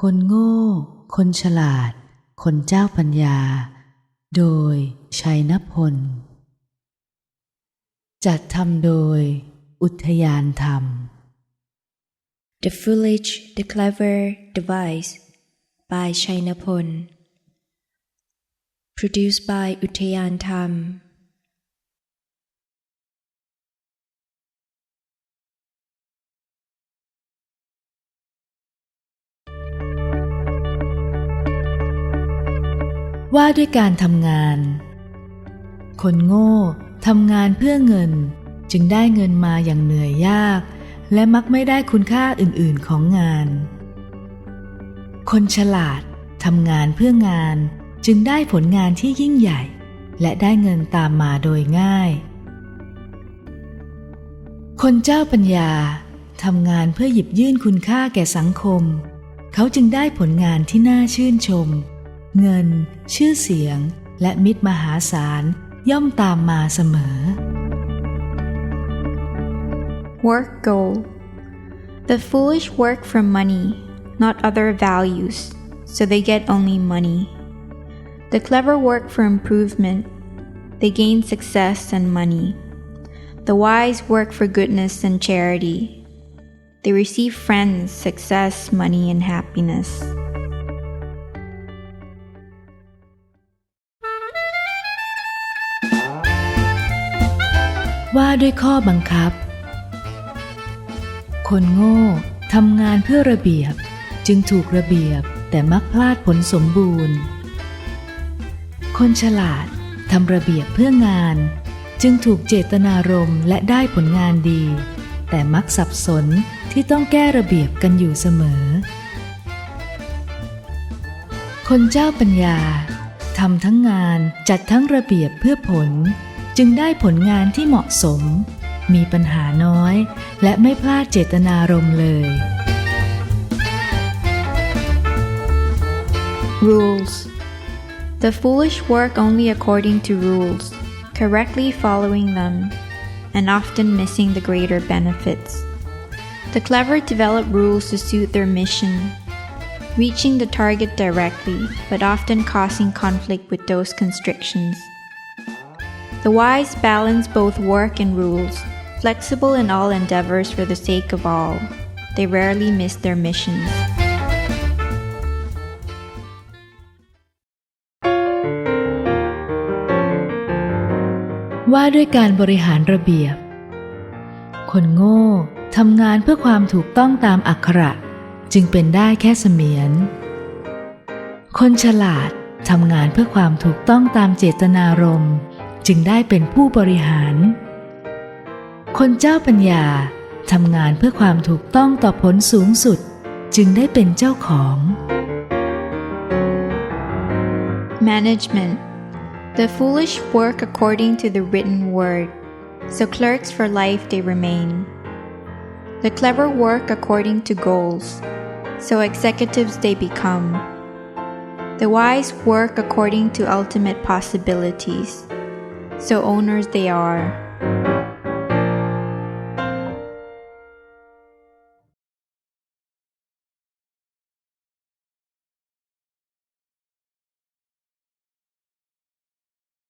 คนโง่ คนฉลาด คนเจ้าปัญญา โดยชัยนพล จัดทำโดย อุทยานธรรม The Foolish, the Clever, the Wise by Chainapon Produced by Utayan Tham ว่าด้วยการทำงาน คนโง่ทำงานเพื่อเงิน จึงได้เงินมาอย่างเหนื่อยยาก และมักไม่ได้คุณค่าอื่นๆของงาน คนฉลาดทำงานเพื่องานจึงได้ผลงานที่ยิ่งใหญ่ และได้เงินตามมาโดยง่าย คนเจ้าปัญญาทำงานเพื่อหยิบยื่นคุณค่าแก่สังคม เขาจึงได้ผลงานที่น่าชื่นชม เงิน ชื่อเสียง และมิตรมหาศาล ย่อมตามมาเสมอ Work goal The foolish work for money, not other values, so they get only money. The clever work for improvement, they gain success and money. The wise work for goodness and charity. They receive friends, success, money, and happiness. ว่าด้วยข้อบังคับ คนโง่ทำงานเพื่อระเบียบจึงถูกระเบียบแต่มักพลาดผลสมบูรณ์ คนฉลาดทำระเบียบเพื่องาน จึงถูกเจตนารมณ์และได้ผลงานดี แต่มักสับสนที่ต้องแก้ระเบียบกันอยู่เสมอ คนเจ้าปัญญาทำทั้งงานจัดทั้งระเบียบเพื่อผล จึงได้ผลงานที่เหมาะสม มีปัญหาน้อย และไม่พลาดเจตนารมณ์เลย Rules The foolish work only according to rules, correctly following them, and often missing the greater benefits. The clever develop rules to suit their mission, reaching the target directly, but often causing conflict with those constrictions. The wise balance both work and rules, flexible in all endeavors for the sake of all. They rarely miss their missions. ว่าด้วยการบริหารระเบียบ คนโง่ทำงานเพื่อความถูกต้องตามอักขระ จึงเป็นได้แค่เสมียน คนฉลาดทำงานเพื่อความถูกต้องตามเจตนารมณ์ จึงได้เป็นผู้บริหาร คนเจ้าปัญญาทำงานเพื่อความถูกต้องต่อผลสูงสุด จึงได้เป็นเจ้าของ Management The foolish work according to the written word, so clerks for life they remain. The clever work according to goals, so executives they become. The wise work according to ultimate possibilities, so owners they are.